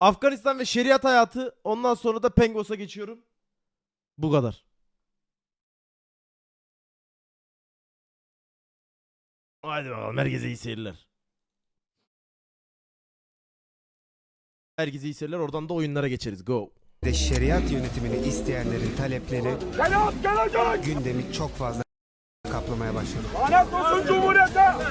Afganistan ve şeriat hayatı. Ondan sonra da Pengos'a geçiyorum. Bu kadar. Haydi bakalım herkese iyi seyirler. Herkese iyi seyirler. Oradan da oyunlara geçeriz. Go. de şeriat yönetimini isteyenlerin talepleri gündemi çok fazla kaplamaya başladı.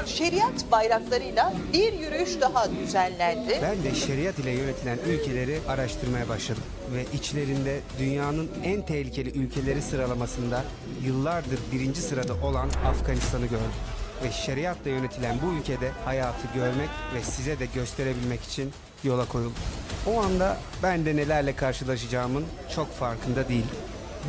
Şeriat bayraklarıyla bir yürüyüş daha düzenlendi. Ben de şeriat ile yönetilen ülkeleri araştırmaya başladım ve içlerinde dünyanın en tehlikeli ülkeleri sıralamasında yıllardır birinci sırada olan Afganistan'ı gördüm. Ve şeriatla yönetilen bu ülkede hayatı görmek ve size de gösterebilmek için yola koyuldum. O anda ben de nelerle karşılaşacağımın çok farkında değildim.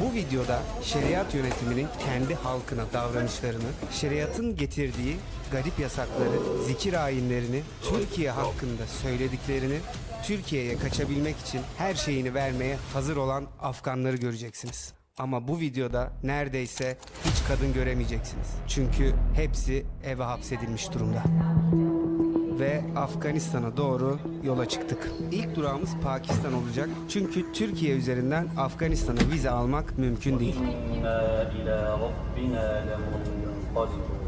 Bu videoda şeriat yönetiminin kendi halkına davranışlarını, şeriatın getirdiği garip yasakları, zikir ayinlerini, Türkiye hakkında söylediklerini, Türkiye'ye kaçabilmek için her şeyini vermeye hazır olan Afganları göreceksiniz. Ama bu videoda neredeyse hiç kadın göremeyeceksiniz. Çünkü hepsi eve hapsedilmiş durumda ve Afganistan'a doğru yola çıktık. İlk durağımız Pakistan olacak. Çünkü Türkiye üzerinden Afganistan'a vize almak mümkün değil. إنا إلى ربنا لمنقلبون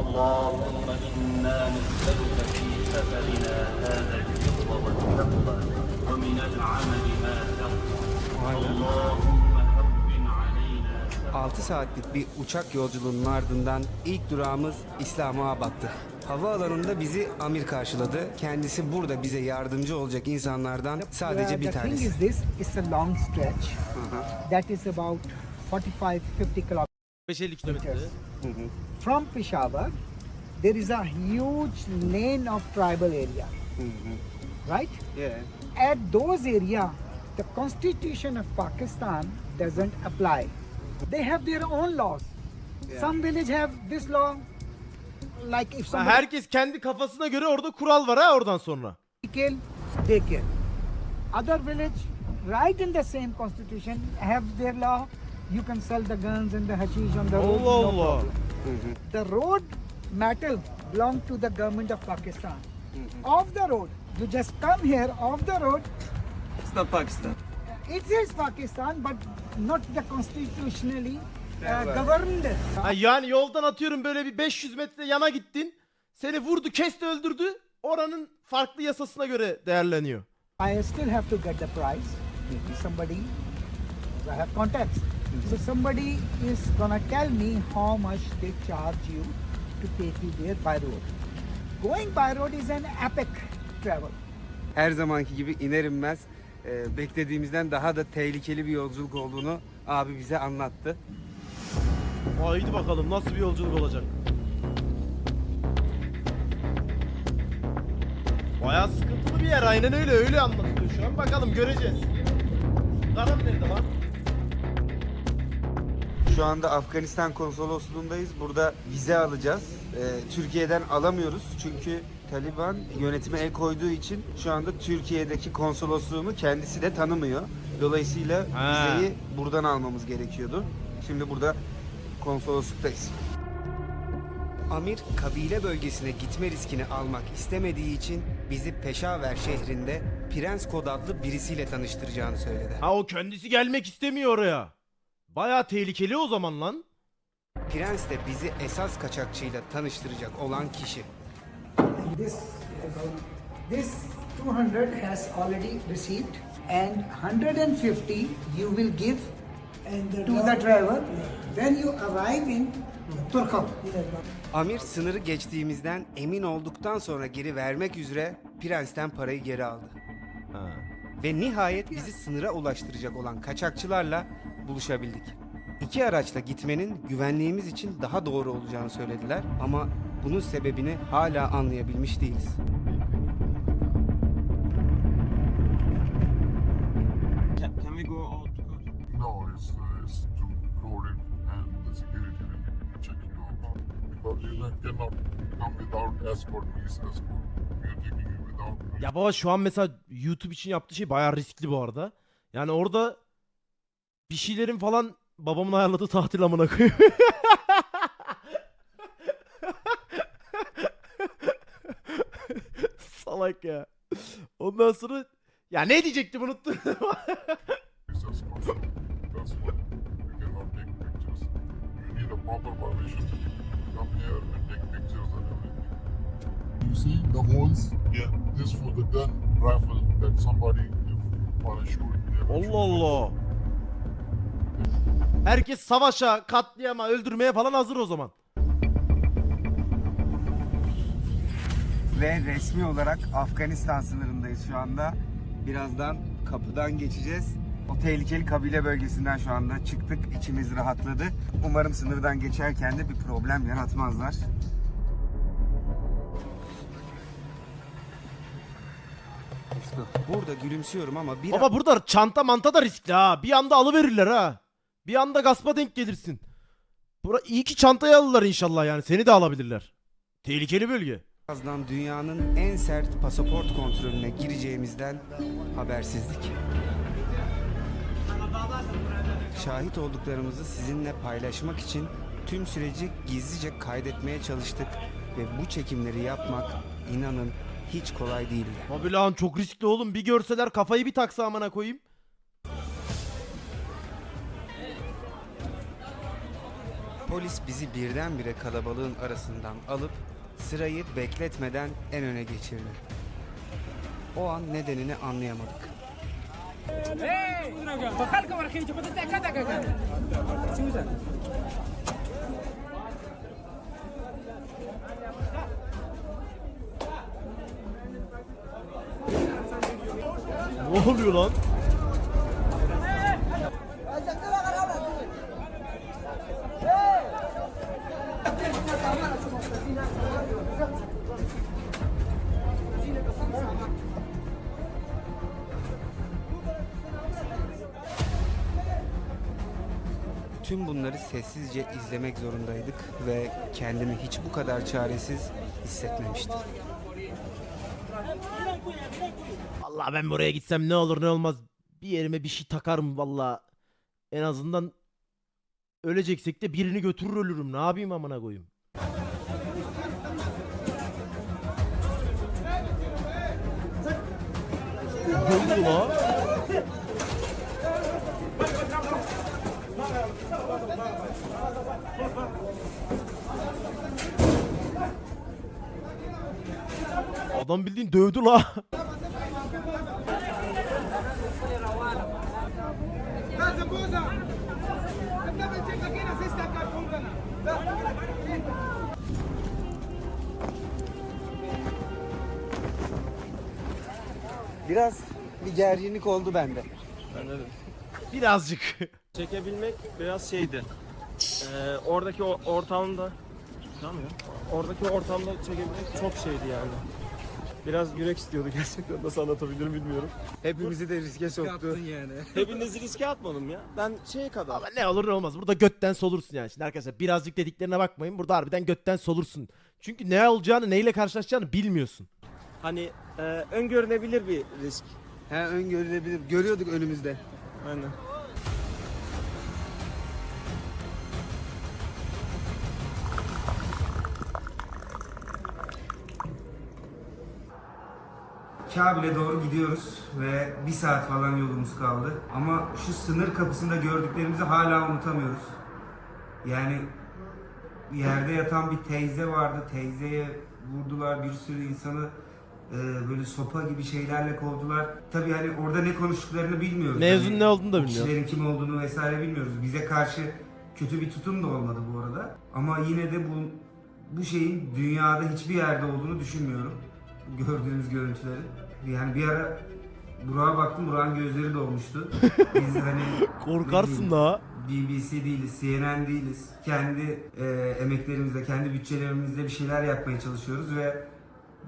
اللهم إنا نسألك في سفرنا هذا البر والتقوى ومن العمل ما ترضى اللهم هون علينا 6 saatlik bir uçak yolculuğunun ardından ilk durağımız İslamabad'tı. Havaalanında bizi Amir karşıladı. Kendisi burada bize yardımcı olacak insanlardan sadece bir the thing tanesi. is this it's a long stretch. That is about 45 50 kilometers. 550 kilometre. from peshawar there is a huge lane of tribal area. Right? At those area the constitution of pakistan doesn't apply. They have their own laws. Some village have this law like if Ha, somebody herkes kendi kafasına göre orada kural var ha oradan sonra. kill, they kill. Other village, right in the same constitution, have their law. You can sell the guns and the hashish on the road. Allah no Allah. problem. The road metal belong to the government of Pakistan. Off the road, you just come here off the road. It's not Pakistan. It is Pakistan, but not the constitutionally governed. Ha, yani yoldan atıyorum böyle bir 500 metre yana gittin. Seni vurdu, kesti, öldürdü. Oranın farklı yasasına göre değerleniyor. I still have to get the price. Somebody, I have contacts. So somebody is gonna tell me how much they charge you to take you there by road. Going by road is an epic travel. Her zamanki gibi iner inmez e, beklediğimizden daha da tehlikeli bir yolculuk olduğunu abi bize anlattı. Haydi bakalım nasıl bir yolculuk olacak. Bayağı sıkıntılı bir yer. Aynen öyle. Öyle anlatılıyor şu an. Bakalım göreceğiz. Karam nerede lan? Şu anda Afganistan konsolosluğundayız. Burada vize alacağız. Ee, Türkiye'den alamıyoruz çünkü Taliban yönetime el koyduğu için şu anda Türkiye'deki konsolosluğunu kendisi de tanımıyor. Dolayısıyla Ha. vizeyi buradan almamız gerekiyordu. Şimdi burada konsolosluktayız. Amir kabile bölgesine gitme riskini almak istemediği için bizi Peşaver şehrinde Prens Kod adlı birisiyle tanıştıracağını söyledi. Ha o kendisi gelmek istemiyor oraya. Bayağı tehlikeli o zaman lan. Prens de bizi esas kaçakçıyla tanıştıracak olan kişi. This this 200 has already received and 150 you will give to the driver when you arrive in Turkham. Amir sınırı geçtiğimizden emin olduktan sonra geri vermek üzere Prens'ten parayı geri aldı. Ha. Ve nihayet bizi sınıra ulaştıracak olan kaçakçılarla buluşabildik. İki araçla gitmenin güvenliğimiz için daha doğru olacağını söylediler ama bunun sebebini hala anlayabilmiş değiliz. Cannot come without escort, police escort. We are taking you without. Ya baba şu an mesela YouTube için yaptığı şey bayağı riskli bu arada. Yani orada bir şeylerin falan babamın ayarladığı tatil amına koyayım. Salak ya. Ondan sonra Ya ne diyecektim unuttum. visas cost. That's why we cannot take pictures. You need a proper permission. You see the holes? Yeah. This for the gun raffle that somebody if shoot. Allah Allah. Herkes savaşa, katliama, öldürmeye falan hazır o zaman. Ve resmi olarak Afganistan sınırındayız şu anda. Birazdan kapıdan geçeceğiz. O tehlikeli kabile bölgesinden şu anda çıktık. İçimiz rahatladı. Umarım sınırdan geçerken de bir problem yaratmazlar. Go. Burada gülümsüyorum ama bir Baba burada çanta manta da riskli ha. Bir anda alıverirler ha. Bir anda gaspa denk gelirsin. Bura iyi ki çantayı alırlar inşallah yani. Seni de alabilirler. Tehlikeli bölge. birazdan dünyanın en sert pasaport kontrolüne gireceğimizden habersizlik. Şahit olduklarımızı sizinle paylaşmak için tüm süreci gizlice kaydetmeye çalıştık ve bu çekimleri yapmak inanın hiç kolay değildi. Abi lan çok riskli oğlum. Bir görseler kafayı bir taksa amına koyayım. Polis bizi birdenbire kalabalığın arasından alıp sırayı bekletmeden en öne geçirdi. O an nedenini anlayamadık. Ne oluyor lan? Tüm bunları sessizce izlemek zorundaydık ve kendimi hiç bu kadar çaresiz hissetmemiştim. Allah ben buraya gitsem ne olur ne olmaz. Bir yerime bir şey takarım valla. En azından öleceksek de birini götürür ölürüm. Ne yapayım amına koyayım? Oldu la? Adam bildiğin dövdü la. Biraz bir gerginlik oldu bende. Birazcık. Çekebilmek biraz şeydi. Ee, oradaki o ortamda Tamam ya. Oradaki ortamda çekebilmek çok şeydi yani. Biraz yürek istiyordu gerçekten. Nasıl anlatabilirim bilmiyorum. Hepimizi de riske soktu. Hepinizi riske atmadım ya. Ben şey kadar. Ama ne olur ne olmaz. Burada götten solursun yani. Şimdi arkadaşlar birazcık dediklerine bakmayın. Burada harbiden götten solursun. Çünkü ne olacağını, neyle karşılaşacağını bilmiyorsun. Hani e, öngörülebilir bir risk. He öngörülebilir. Görüyorduk önümüzde. Aynen. Kabil'e doğru gidiyoruz ve bir saat falan yolumuz kaldı. Ama şu sınır kapısında gördüklerimizi hala unutamıyoruz. Yani yerde yatan bir teyze vardı. Teyzeye vurdular bir sürü insanı e, böyle sopa gibi şeylerle kovdular. Tabii hani orada ne konuştuklarını bilmiyoruz. Mevzun Hani ne olduğunu da bilmiyoruz. Kişilerin kim olduğunu vesaire bilmiyoruz. Bize karşı kötü bir tutum da olmadı bu arada. Ama yine de bu bu şeyin dünyada hiçbir yerde olduğunu düşünmüyorum. Gördüğünüz görüntüleri. Yani bir ara Burak'a baktım, Burak'ın gözleri dolmuştu. Biz hani Korkarsın da. BBC değiliz, CNN değiliz. Kendi e, emeklerimizle, kendi bütçelerimizle bir şeyler yapmaya çalışıyoruz ve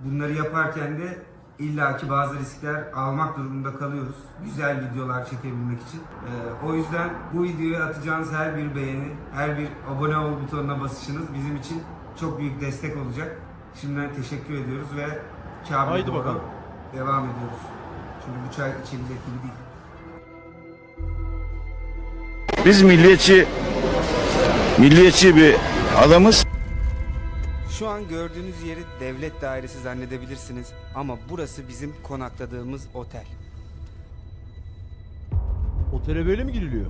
bunları yaparken de illaki bazı riskler almak durumunda kalıyoruz. Güzel videolar çekebilmek için. E, o yüzden bu videoya atacağınız her bir beğeni, her bir abone ol butonuna basışınız bizim için çok büyük destek olacak. Şimdiden teşekkür ediyoruz ve Kabe'ye Haydi doğru bakalım. devam ediyoruz. Çünkü bu çay içilecek gibi değil. Biz milliyetçi milliyetçi bir adamız. Şu an gördüğünüz yeri devlet dairesi zannedebilirsiniz ama burası bizim konakladığımız otel. Otele böyle mi giriliyor?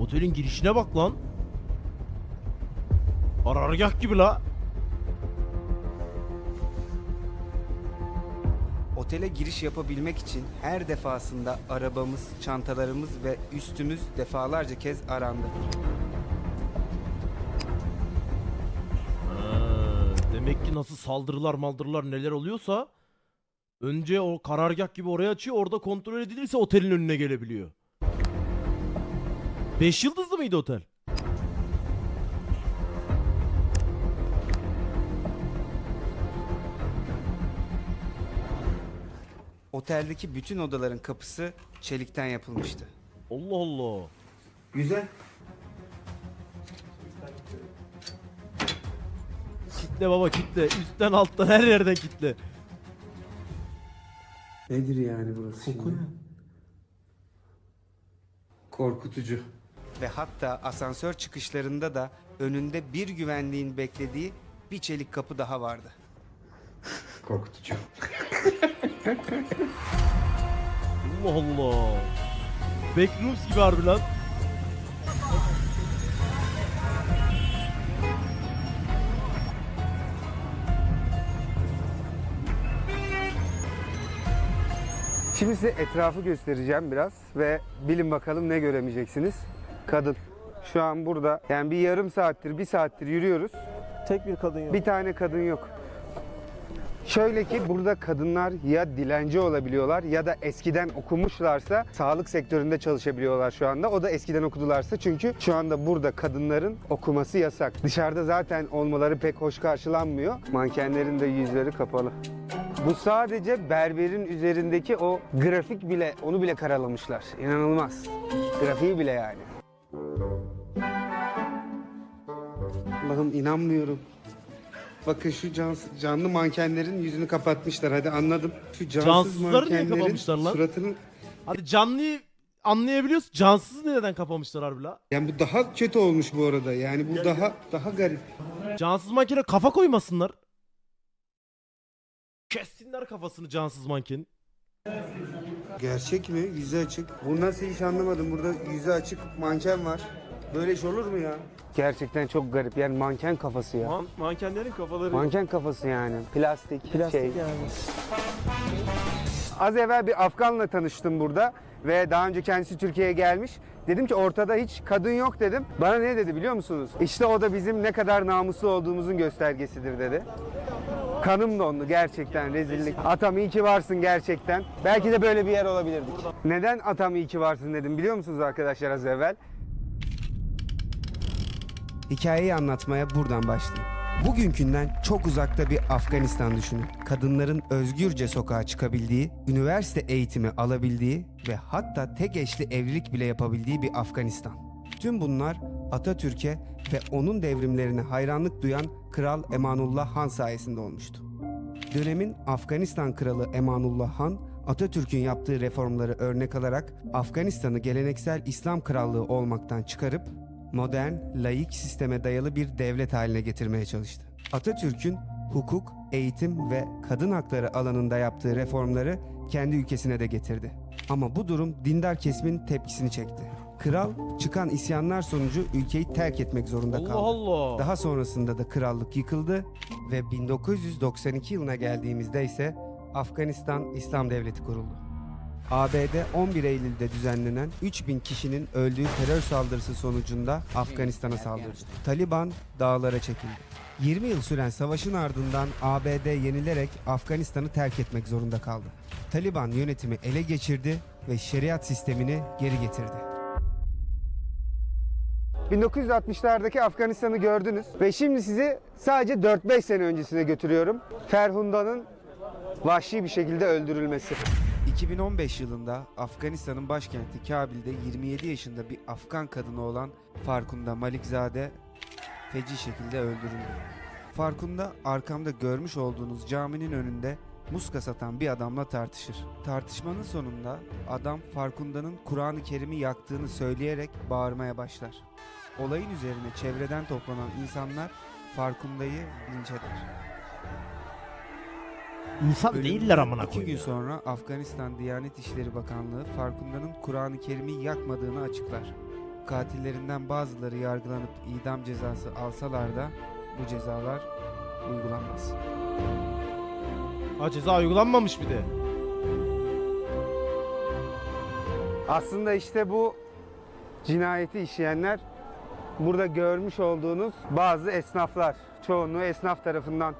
Otelin girişine bak lan. Arargah gibi la. Otele giriş yapabilmek için her defasında arabamız, çantalarımız ve üstümüz defalarca kez arandı. Demek ki nasıl saldırılar maldırılar neler oluyorsa önce o karargah gibi oraya açıyor orada kontrol edilirse otelin önüne gelebiliyor. 5 yıldızlı mıydı otel? Oteldeki bütün odaların kapısı çelikten yapılmıştı. Allah Allah. Güzel. Kitle baba kitle. Üstten alttan her yerden kitle. Nedir yani burası Koku Korkutucu. Ve hatta asansör çıkışlarında da önünde bir güvenliğin beklediği bir çelik kapı daha vardı. Korkutucu. Allah Allah. Backrooms gibi harbi lan. Şimdi size etrafı göstereceğim biraz ve bilin bakalım ne göremeyeceksiniz. Kadın. Şu an burada yani bir yarım saattir, bir saattir yürüyoruz. Tek bir kadın yok. Bir tane kadın yok. Şöyle ki burada kadınlar ya dilenci olabiliyorlar ya da eskiden okumuşlarsa sağlık sektöründe çalışabiliyorlar şu anda. O da eskiden okudularsa çünkü şu anda burada kadınların okuması yasak. Dışarıda zaten olmaları pek hoş karşılanmıyor. Mankenlerin de yüzleri kapalı. Bu sadece berberin üzerindeki o grafik bile onu bile karalamışlar. İnanılmaz. Grafiği bile yani. Allah'ım inanmıyorum. Bakın şu cansız, canlı mankenlerin yüzünü kapatmışlar. Hadi anladım. Şu cansız Cansızları niye mankenlerin kapamışlar lan? suratını... Hadi canlıyı anlayabiliyoruz. Cansız neden kapamışlar harbi la? Yani bu daha kötü olmuş bu arada. Yani bu daha daha garip. Cansız mankene kafa koymasınlar. Kessinler kafasını cansız mankenin. Gerçek mi? Yüzü açık. Bu nasıl iş anlamadım. Burada yüzü açık manken var. Böyle iş olur mu ya? Gerçekten çok garip. Yani manken kafası ya. Man- mankenlerin kafaları Manken kafası yani. Plastik, plastik şey. yani. Az evvel bir Afganla tanıştım burada ve daha önce kendisi Türkiye'ye gelmiş. Dedim ki ortada hiç kadın yok dedim. Bana ne dedi biliyor musunuz? İşte o da bizim ne kadar namuslu olduğumuzun göstergesidir dedi. Kanım dondu gerçekten rezillik. Atam iyi ki varsın gerçekten. Belki de böyle bir yer olabilirdik. Neden atam iyi ki varsın dedim biliyor musunuz arkadaşlar az evvel? Hikayeyi anlatmaya buradan başlayayım. Bugünkünden çok uzakta bir Afganistan düşünün. Kadınların özgürce sokağa çıkabildiği, üniversite eğitimi alabildiği ve hatta tek eşli evlilik bile yapabildiği bir Afganistan. Tüm bunlar Atatürk'e ve onun devrimlerine hayranlık duyan Kral Emanullah Han sayesinde olmuştu. Dönemin Afganistan Kralı Emanullah Han, Atatürk'ün yaptığı reformları örnek alarak Afganistan'ı geleneksel İslam krallığı olmaktan çıkarıp modern, laik sisteme dayalı bir devlet haline getirmeye çalıştı. Atatürk'ün hukuk, eğitim ve kadın hakları alanında yaptığı reformları kendi ülkesine de getirdi. Ama bu durum dindar kesimin tepkisini çekti. Kral çıkan isyanlar sonucu ülkeyi terk etmek zorunda kaldı. Allah Allah. Daha sonrasında da krallık yıkıldı ve 1992 yılına geldiğimizde ise Afganistan İslam Devleti kuruldu. ABD 11 Eylül'de düzenlenen 3000 kişinin öldüğü terör saldırısı sonucunda Afganistan'a saldırdı. Taliban dağlara çekildi. 20 yıl süren savaşın ardından ABD yenilerek Afganistan'ı terk etmek zorunda kaldı. Taliban yönetimi ele geçirdi ve şeriat sistemini geri getirdi. 1960'lardaki Afganistan'ı gördünüz ve şimdi sizi sadece 4-5 sene öncesine götürüyorum. Ferhunda'nın vahşi bir şekilde öldürülmesi. 2015 yılında Afganistan'ın başkenti Kabil'de 27 yaşında bir Afgan kadını olan Farkunda Malikzade feci şekilde öldürüldü. Farkunda arkamda görmüş olduğunuz caminin önünde muska satan bir adamla tartışır. Tartışmanın sonunda adam Farkunda'nın Kur'an-ı Kerim'i yaktığını söyleyerek bağırmaya başlar. Olayın üzerine çevreden toplanan insanlar Farkunda'yı linç eder. İnsan Ölümünden değiller amına iki gün koyayım. ya. sonra Afganistan Diyanet İşleri Bakanlığı Farkunda'nın Kur'an-ı Kerim'i yakmadığını açıklar. Katillerinden bazıları yargılanıp idam cezası alsalar da bu cezalar uygulanmaz. Ha ceza uygulanmamış bir de. Aslında işte bu cinayeti işleyenler burada görmüş olduğunuz bazı esnaflar. Çoğunluğu esnaf tarafından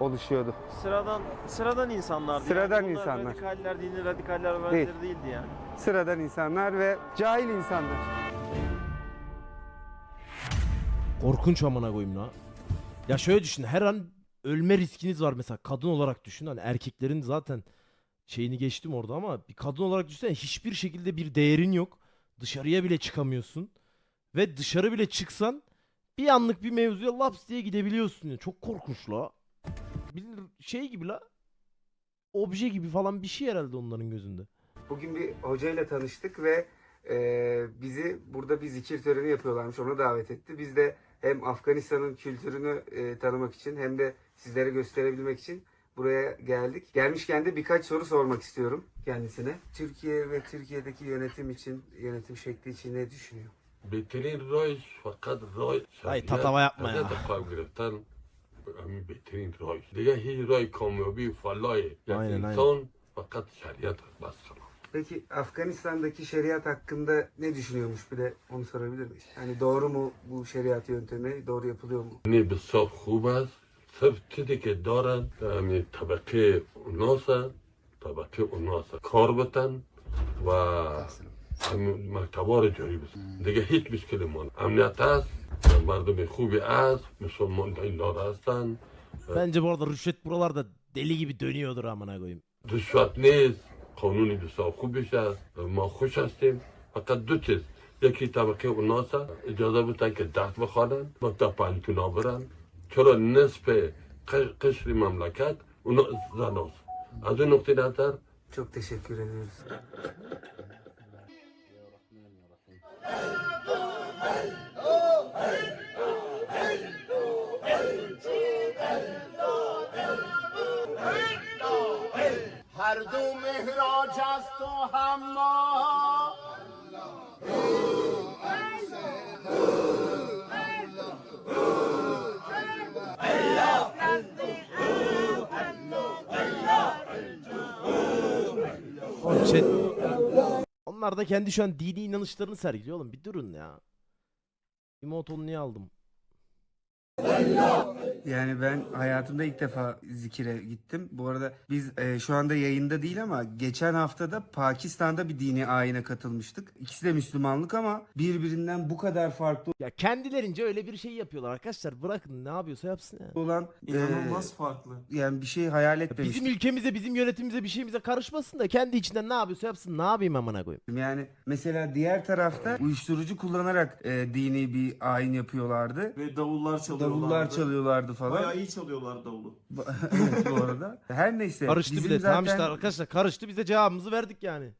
oluşuyordu. Sıradan sıradan insanlardı. Sıradan yani. İnsanlar. Radikaller, dini radikaller benzeri değildi yani. Sıradan insanlar ve cahil insanlar. Korkunç amına koyayım la. Ya şöyle düşün her an ölme riskiniz var mesela kadın olarak düşün hani erkeklerin zaten şeyini geçtim orada ama bir kadın olarak düşünsene hiçbir şekilde bir değerin yok. Dışarıya bile çıkamıyorsun. Ve dışarı bile çıksan bir anlık bir mevzuya laps diye gidebiliyorsun. ya. Çok korkunç la. Bilir şey gibi la. Obje gibi falan bir şey herhalde onların gözünde. Bugün bir hocayla tanıştık ve e, bizi burada bir zikir töreni yapıyorlarmış. Ona davet etti. Biz de hem Afganistan'ın kültürünü e, tanımak için hem de sizlere gösterebilmek için buraya geldik. Gelmişken de birkaç soru sormak istiyorum kendisine. Türkiye ve Türkiye'deki yönetim için, yönetim şekli için ne düşünüyor? Betül'ün Roy fakat Roy... Ay tatlama yapma ya önemli betirin ray. Diye hiç ray kamyobi fallaye. Yani aynen, insan aynen. şeriat baskılı. Peki Afganistan'daki şeriat hakkında ne düşünüyormuş bir de onu sorabilir miyiz? Yani doğru mu bu şeriat yöntemi? Doğru yapılıyor mu? Ne bir saf hubaz, sırf çidi ki daran, yani tabaki unasa, tabaki unasa kar batan ve yani, mektebari cürübüz. Diye hiç şey müşkülüm var. Emniyet az, مردم خوبی است مسلمان اینا هستن Bence bu arada rüşvet buralarda deli gibi dönüyordur amına koyayım. رشوت نیست قانونی بسیار خوبش است ما خوش هستیم فقط دو چیز یکی طبقه اوناس است. اجازه بدن که درس بخوانن مکتب پنجتونا برن چرا نصف ق- قشر مملکت اونا زناست از اون نقطه نظر Çok teşekkür ediyoruz. Oğlum chat- Onlar da kendi şu an dini inanışlarını sergiliyor oğlum. Bir durun ya. Emoton'u niye aldım? Yani ben hayatımda ilk defa zikire gittim. Bu arada biz e, şu anda yayında değil ama geçen haftada Pakistan'da bir dini ayine katılmıştık. İkisi de Müslümanlık ama birbirinden bu kadar farklı Ya kendilerince öyle bir şey yapıyorlar arkadaşlar. Bırakın ne yapıyorsa yapsın ya. olan İnanılmaz e, farklı. yani bir şey hayal etmemiştim. Bizim ülkemize, bizim yönetimimize bir şeyimize karışmasın da kendi içinden ne yapıyorsa yapsın. Ne yapayım amına koyayım? Yani mesela diğer tarafta uyuşturucu kullanarak e, dini bir ayin yapıyorlardı. Ve davullar çalıyorlardı. Davullar çalıyorlardı falan. Bayağı iyi çalıyorlar davulu. evet bu arada. Her neyse. Karıştı bizim. Tamam zaten- işte arkadaşlar karıştı. Biz de cevabımızı verdik yani.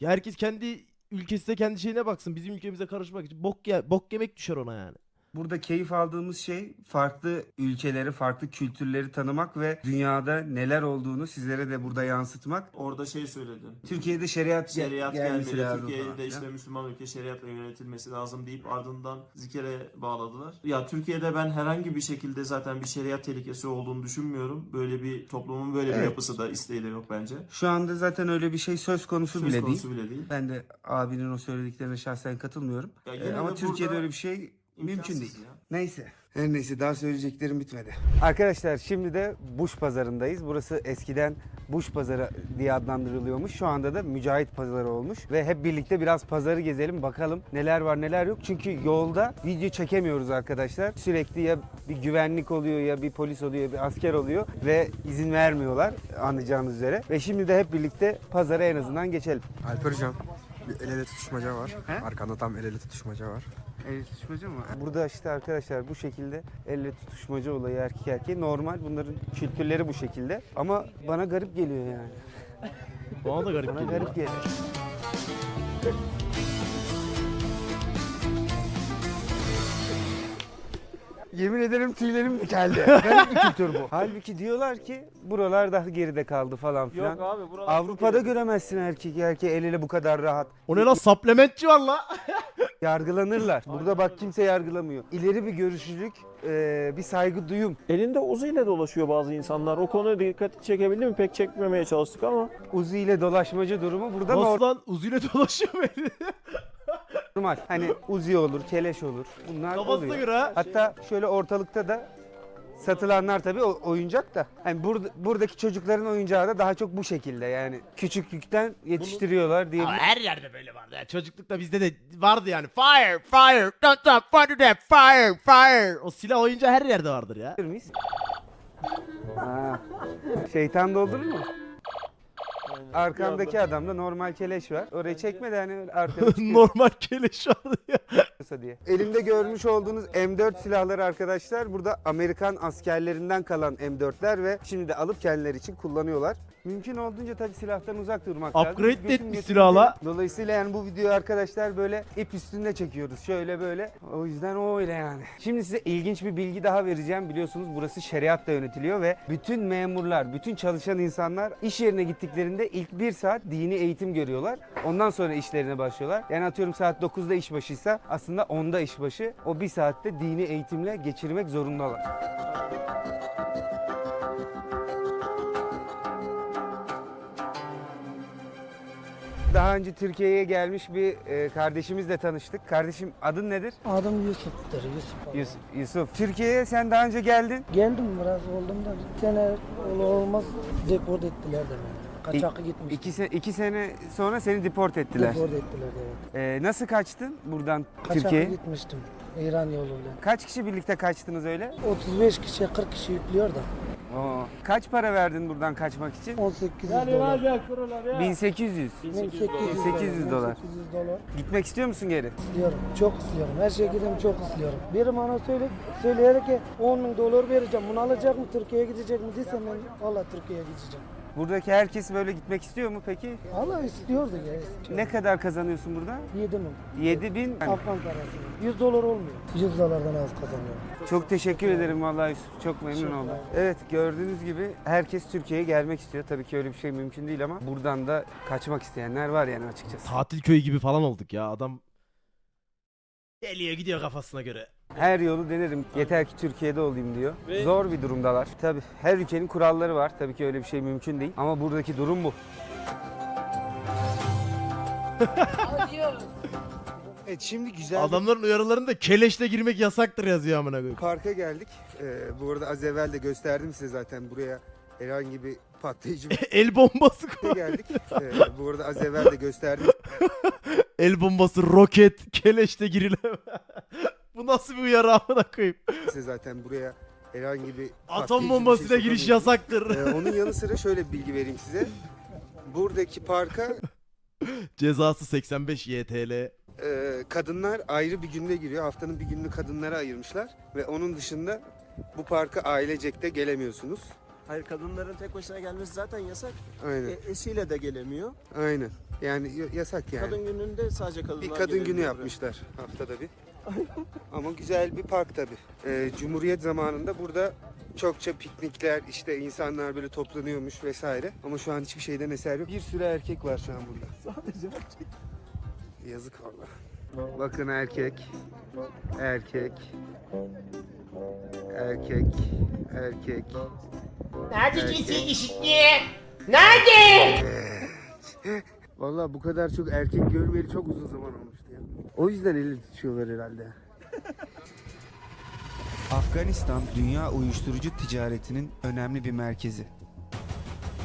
Herkes kendi ülkesine kendi şeyine baksın. Bizim ülkemize karışmak için bok, ye bok yemek düşer ona yani. Burada keyif aldığımız şey farklı ülkeleri, farklı kültürleri tanımak ve dünyada neler olduğunu sizlere de burada yansıtmak. Orada şey söyledi. Türkiye'de şeriat, Şeriat gelmesi gelmeli. lazım falan Türkiye'de filan. işte Müslüman ülke şeriatla yönetilmesi lazım deyip ardından zikere bağladılar. Ya Türkiye'de ben herhangi bir şekilde zaten bir şeriat tehlikesi olduğunu düşünmüyorum. Böyle bir toplumun böyle bir Evet. yapısı da isteği de yok bence. Şu anda zaten öyle bir şey söz konusu Söz bile konusu değil. bile değil. Ben de abinin o söylediklerine şahsen katılmıyorum. Ee, ama de Türkiye'de öyle bir şey mümkün değil. ya. Neyse. Her neyse daha söyleyeceklerim bitmedi. Arkadaşlar şimdi de Buş Pazarı'ndayız. Burası eskiden Buş Pazarı diye adlandırılıyormuş. Şu anda da Mücahit Pazarı olmuş. Ve hep birlikte biraz pazarı gezelim bakalım neler var neler yok. Çünkü yolda video çekemiyoruz arkadaşlar. Sürekli ya bir güvenlik oluyor ya bir polis oluyor ya bir asker oluyor ve izin vermiyorlar anlayacağınız üzere. Ve şimdi de hep birlikte pazara en azından geçelim. Alper hocam bir el ele tutuşmaca var. He? Arkanda tam el ele tutuşmaca var. El tutuşmacı mı? Burada işte arkadaşlar bu şekilde elle tutuşmacı olayı erkek erkeğe normal. Bunların kültürleri bu şekilde. Ama bana garip geliyor yani. Bana da garip Bana geliyor. garip geliyor. Yemin ederim tüylerim dikeldi. Garip bir kültür bu. Halbuki diyorlar ki buralar daha geride kaldı falan filan. Yok abi buralar Avrupa'da göremezsin erkek erkeği el ele bu kadar rahat. O ne lan supplementçi var la. Yargılanırlar. Burada bak kimse yargılamıyor. İleri bir görüşlülük, eee, bir saygı duyum. Elinde Uzi ile dolaşıyor bazı insanlar. O konuya dikkat çekebildi mi? Pek çekmemeye çalıştık ama. Uzi ile dolaşmacı durumu burada Nasıl lan Uzi'yle dolaşıyor beni. normal. Hani Uzi olur, keleş olur. Bunlar Kafasına oluyor. göre ha. Hatta şöyle ortalıkta da satılanlar tabii o- oyuncak da. Hani burada, buradaki çocukların oyuncağı da daha çok bu şekilde yani. Küçüklükten yetiştiriyorlar diye. Ama her yerde böyle vardı. ya. çocuklukta bizde de vardı yani. Fire, fire, don't stop, fire that, fire, fire. O silah oyuncağı her yerde vardır ya. Miyiz? Ha. Şeytan doldurur mu? Arkamdaki adamda normal keleş var. Orayı çekme de hani arkada. Normal keleş vardı ya. diye. Elimde görmüş olduğunuz M4 silahları arkadaşlar burada Amerikan askerlerinden kalan M4'ler ve şimdi de alıp kendileri için kullanıyorlar. Mümkün olduğunca tabii silahtan uzak durmak lazım. Upgrade Götüm de götüm etmiş silahla. Dolayısıyla yani bu videoyu arkadaşlar böyle ip üstünde çekiyoruz. Şöyle böyle. O yüzden o öyle yani. Şimdi size ilginç bir bilgi daha vereceğim. Biliyorsunuz burası şeriatla yönetiliyor ve bütün memurlar, bütün çalışan insanlar iş yerine gittiklerinde ilk bir saat dini eğitim görüyorlar. Ondan sonra işlerine başlıyorlar. Yani atıyorum saat 9'da işbaşıysa aslında 10'da işbaşı. O bir saatte dini eğitimle geçirmek zorundalar. Daha önce Türkiye'ye gelmiş bir e, kardeşimizle tanıştık. Kardeşim adın nedir? Adım Yusuf'tur, Yusuf. abi. Yusuf. Yusuf. Türkiye'ye sen daha önce geldin. Geldim biraz oldum da bir sene olur olmaz deport ettiler de beni. Kaçakı gitmiş. İki, se- iki sene sonra seni deport ettiler. Deport ettiler de evet. E, nasıl kaçtın buradan Türkiye'ye? gitmiştim İran yoluyla. Kaç kişi birlikte kaçtınız öyle? 35 kişi 40 kişi yüklüyor da. Oo. Kaç para verdin buradan kaçmak için? 1800 dolar. 1800. 1800 1800 dolar. 1800 dolar. Gitmek istiyor musun geri? İstiyorum. Çok istiyorum. Her şeye gidelim çok istiyorum. Biri bana söyle, söyleyerek ki 10 bin dolar vereceğim. Bunu alacak mı? Türkiye'ye gidecek mi? Desem ben valla Türkiye'ye gideceğim. Buradaki herkes böyle gitmek istiyor mu peki? Valla istiyordu ya. istiyor. Ne kadar kazanıyorsun burada? 7 bin. 7000. Afgan parası. 100 dolar olmuyor. 100 dolardan az kazanıyor. Çok teşekkür ederim vallahi Yusuf. Çok memnun oldum. Evet gördüğünüz gibi herkes Türkiye'ye gelmek istiyor. Tabii ki öyle bir şey mümkün değil ama buradan da kaçmak isteyenler var yani açıkçası. Tatil köyü gibi falan olduk ya. Adam geliyor gidiyor kafasına göre. Her yolu denerim. Yeter ki Türkiye'de olayım diyor. Ve- Zor bir durumdalar. Tabii her ülkenin kuralları var. Tabii ki öyle bir şey mümkün değil. Ama buradaki durum bu. evet şimdi güzel Adamların uyarılarında keleşle girmek yasaktır yazıyor amına koyayım. parka geldik. Ee, bu arada az evvel de gösterdim size zaten buraya herhangi bir patlayıcı bir El bombası şeye geldik. Ee, bu arada az evvel de gösterdim El bombası, roket, keleşle girileme. Bu nasıl bir uyarı amına koyayım? size zaten buraya herhangi bir Atom bombasıyla şey giriş yasaktır. Ee, onun yanı sıra şöyle bir bilgi vereyim size. Buradaki parka Cezası 85 YTL. e, kadınlar ayrı bir günde giriyor. Haftanın bir gününü kadınlara ayırmışlar. Ve onun dışında bu parka ailecek de gelemiyorsunuz. Hayır kadınların tek başına gelmesi zaten yasak. Aynen. E, esiyle de gelemiyor. Aynen. Yani y- yasak yani. Kadın gününde sadece kadınlar bir kadın günü gelebiliyor yapmışlar haftada bir. Ama güzel bir park tabi. Cumhuriyet zamanında burada çokça piknikler, işte insanlar böyle toplanıyormuş vesaire. Ama şu an hiçbir şeyden eser yok. Bir sürü erkek var şu an burada. Sadece erkek. Yazık valla. Bakın erkek, erkek, erkek, erkek. Nerede cinsiyet eşitliği? Nerede? Valla bu kadar çok erkek görmeyeli çok uzun zaman olmuştu ya. O yüzden eli tutuyorlar herhalde. Afganistan dünya uyuşturucu ticaretinin önemli bir merkezi.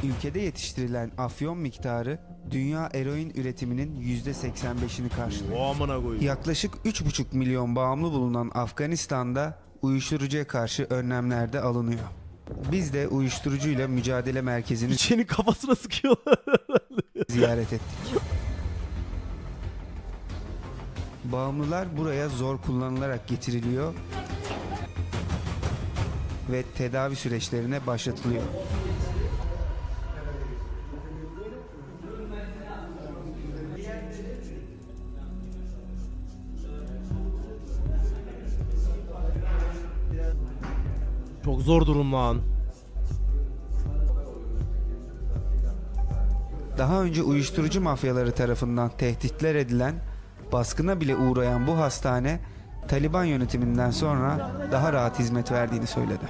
Ülkede yetiştirilen afyon miktarı dünya eroin üretiminin %85'ini karşılıyor. O amına koyayım. Yaklaşık 3,5 milyon bağımlı bulunan Afganistan'da uyuşturucuya karşı önlemler de alınıyor. Biz de uyuşturucuyla mücadele merkezini İçeni kafasına sıkıyorlar. ziyaret ettik. Bağımlılar buraya zor kullanılarak getiriliyor ve tedavi süreçlerine başlatılıyor. Çok zor durum lan. Daha önce uyuşturucu mafyaları tarafından tehditler edilen, baskına bile uğrayan bu hastane Taliban yönetiminden sonra daha rahat hizmet verdiğini söyledi.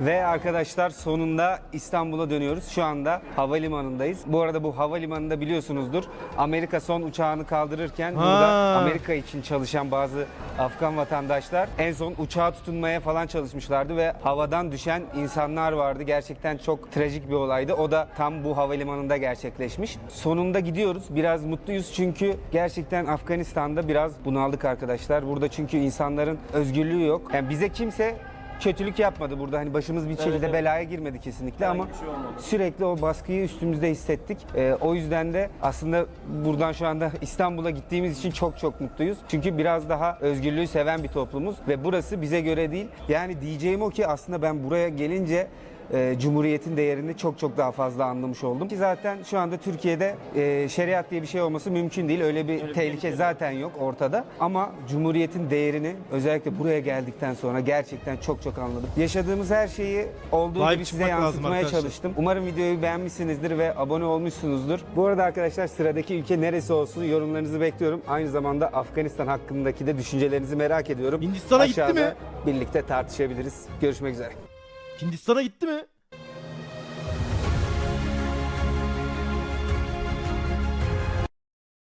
Ve arkadaşlar sonunda İstanbul'a dönüyoruz. Şu anda havalimanındayız. Bu arada bu havalimanında biliyorsunuzdur. Amerika son uçağını kaldırırken burada Amerika için çalışan bazı Afgan vatandaşlar en son uçağa tutunmaya falan çalışmışlardı ve havadan düşen insanlar vardı. Gerçekten çok trajik bir olaydı. O da tam bu havalimanında gerçekleşmiş. Sonunda gidiyoruz. Biraz mutluyuz çünkü gerçekten Afganistan'da biraz bunaldık arkadaşlar. Burada çünkü insanların özgürlüğü yok. Yani bize kimse kötülük yapmadı burada. Hani başımız bir şekilde evet. belaya girmedi kesinlikle ama şey olmadı. sürekli o baskıyı üstümüzde hissettik. Ee, o yüzden de aslında buradan şu anda İstanbul'a gittiğimiz için çok çok mutluyuz. Çünkü biraz daha özgürlüğü seven bir toplumuz ve burası bize göre değil. Yani diyeceğim o ki aslında ben buraya gelince e, Cumhuriyet'in değerini çok çok daha fazla anlamış oldum. Ki zaten şu anda Türkiye'de e, şeriat diye bir şey olması mümkün değil. Öyle bir tehlike zaten yok ortada. Ama Cumhuriyet'in değerini özellikle buraya geldikten sonra gerçekten çok çok anladım. Yaşadığımız her şeyi olduğu Sahip gibi size çıkmak lazım yansıtmaya arkadaşlar. çalıştım. Umarım videoyu beğenmişsinizdir ve abone olmuşsunuzdur. Bu arada arkadaşlar sıradaki ülke neresi olsun yorumlarınızı bekliyorum. Aynı zamanda Afganistan hakkındaki de düşüncelerinizi merak ediyorum. Hindistan'a gitti Aşağıda mi? birlikte tartışabiliriz. Görüşmek üzere. Hindistan'a gitti mi?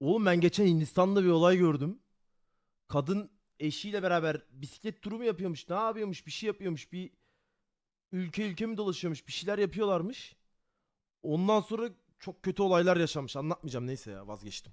Oğlum ben geçen Hindistan'da bir olay gördüm. Kadın eşiyle beraber bisiklet turu mu yapıyormuş? Ne yapıyormuş? Bir şey yapıyormuş. Bir ülke ülke mi dolaşıyormuş? Bir şeyler yapıyorlarmış. Ondan sonra çok kötü olaylar yaşanmış. Anlatmayacağım neyse ya vazgeçtim.